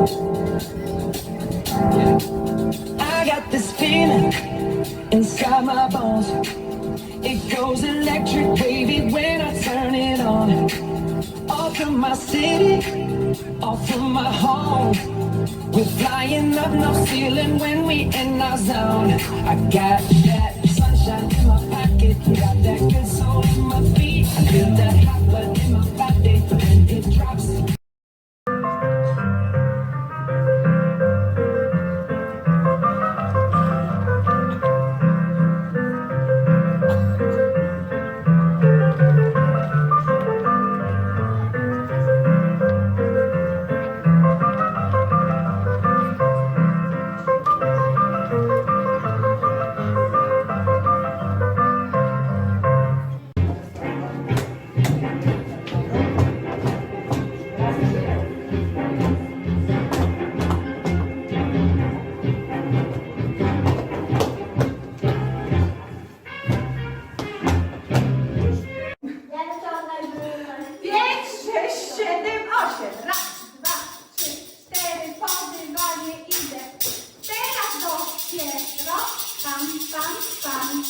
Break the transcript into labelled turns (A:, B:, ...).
A: I
B: got this feeling inside my bones. It goes electric baby, when I turn it on. All through my city, all through my home. We're flying up no ceiling when we in our zone. I got that sunshine in my pocket, got that good soul in my feet. I feel that hot blood in my body pam, pam, pam.